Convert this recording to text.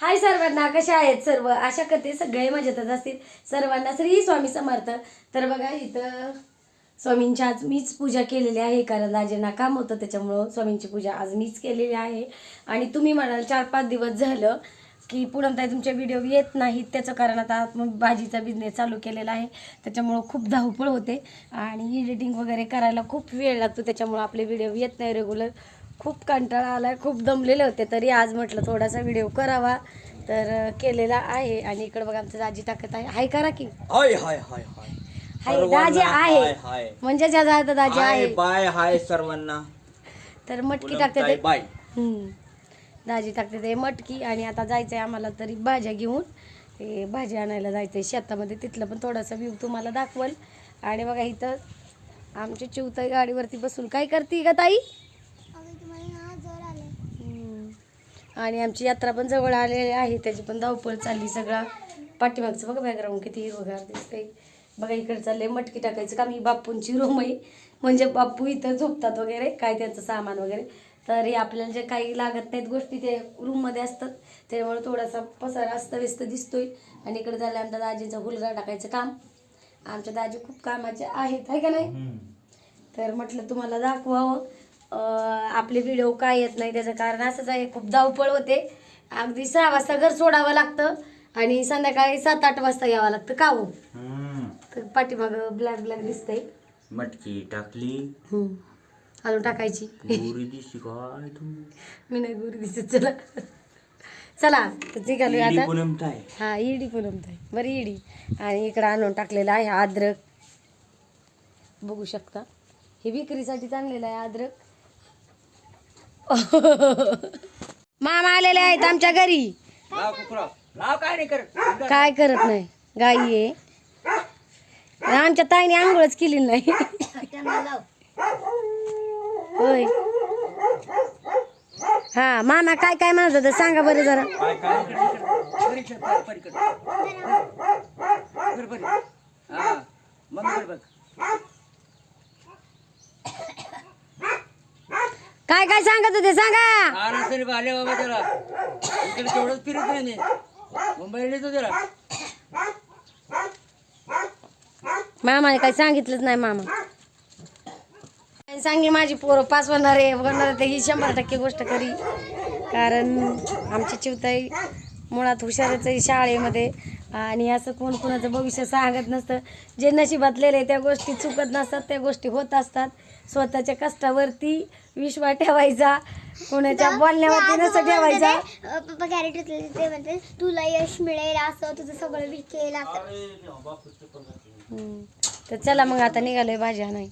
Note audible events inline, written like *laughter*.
हाय सर्वांना कशा आहेत सर्व? आशा करते सगळे मजेतच असतील. सर्वांना श्री स्वामी समर्थ. तर बघा इथं स्वामींची आज मीच पूजा केलेली आहे. कारण दाजींना काम होतं त्याच्यामुळं स्वामींची पूजा आज मीच केलेली आहे. आणि तुम्ही म्हणाल चार पाच दिवस झालं की पुणमताई तुमचे व्हिडिओ येत नाहीत. त्याचं कारण आता मग भाजीचा बिझनेस चालू केलेला आहे. त्याच्यामुळं खूप धावपळ होते. आणि एडिटिंग वगैरे करायला खूप वेळ लागतो. त्याच्यामुळं आपले व्हिडिओ येत नाही रेग्युलर खूप कंटाळा आला खूप दमलेले होते. तरी आज म्हटलं थोडासा व्हिडिओ करावा. तर केलेला आहे. आणि इकडं बघा आमचं दाजी टाकत आहे. हाय करा की. हाय हाय हाय हाय. हाय दाजी आहे. म्हणजे आता दाजी आहे. बाय हाय सर्वांना. तर मटकी टाकते बाय. दाजी टाकते ते मटकी आणि आता जायचं आहे आम्हाला तरी भाज्या घेऊन. ते भाजी आणायला जायचं आहे शेतामध्ये तिथलं पण थोडासा व्ह्यू तुम्हाला दाखवल. आणि बघा इथं आमची चिवताई गाडीवरती बसून काय करते का ताई. आणि आमची यात्रा पण जवळ आलेली आहे त्याची पण धावपळ चालली सगळा. पाठीमागचं बघा बॅकग्राऊंड किती हिरवगार दिसतंय. बघा इकडे चाललंय मटकी टाकायचं का? मी बाप्पूंची रूम आहे. म्हणजे बाप्पू इथं झोपतात वगैरे काय त्यांचं सामान वगैरे. तर हे आपल्याला जे काही लागत नाहीत गोष्टी ते रूममध्ये असतात. त्यामुळे थोडासा पसारा अस्तव्यस्त दिसतोय. आणि इकडे झालं आमच्या दाजीचा हुलगा टाकायचं काम. आमच्या दाजी खूप कामाचे आहेत आहे का नाही? तर म्हटलं तुम्हाला दाखवावं. आपले व्हिडिओ काय येत नाही त्याचं कारण असंच आहे खूप धावपळ होते. अगदी सहा वाजता घर सोडावं लागतं आणि संध्याकाळी सात आठ वाजता यावं लागतं. का हो. तर पाठीमाग ब्लॅक ब्लॅक दिसतंय. मटकी टाकली. हम्म. अजून टाकायची. पुरी दिसती काय तू? मी नाही गुरु दिसत चला. चला तर निघालोय इडी आता. पूनम. हा इडी पुनमताय बरी इडी. आणि इकडं आणून टाकलेलं आहे अद्रक. बघू शकता. हे विक्रीसाठी चांगलेलं आहे अद्रक. *laughs* मामा आलेले आहेत आमच्या घरी. लाव कुकरा. लाव काय नाही करत. काय करत नाही. गाई आहे. आमच्या ताईने आंघोळच केली नाही. होय. हा मामा काय काय म्हणत होतं सांगा बरं जरा. काय काय? हा सांगत होते सांगा. आले बाबा त्याला इकडे तेवढंच फिरत नाही. मुंबईला त्याला मामाने काही सांगितलंच नाही मामा. सांगे माझी पोरं पास होणार आहे होणार आहे, ही शंभर टक्के गोष्ट खरी. कारण आमची चिवताई मुळात हुशारच आहे शाळेमध्ये. आणि असं कोण कोणाचं भविष्य सांगत नसतं. जे नशिबातलेले आहे, त्या गोष्टी चुकत नसतात त्या गोष्टी होत असतात. स्वतःच्या कष्टावरती विश्वास ठेवायचा. कोणाच्या बोलण्यावरती नसं ठेवायचा. पप्पा कॅरेट होते ते म्हणते तुला यश मिळेल असं तुझं सगळं विकेल असं. तर चला मग आता निघालोय भाज्या नाही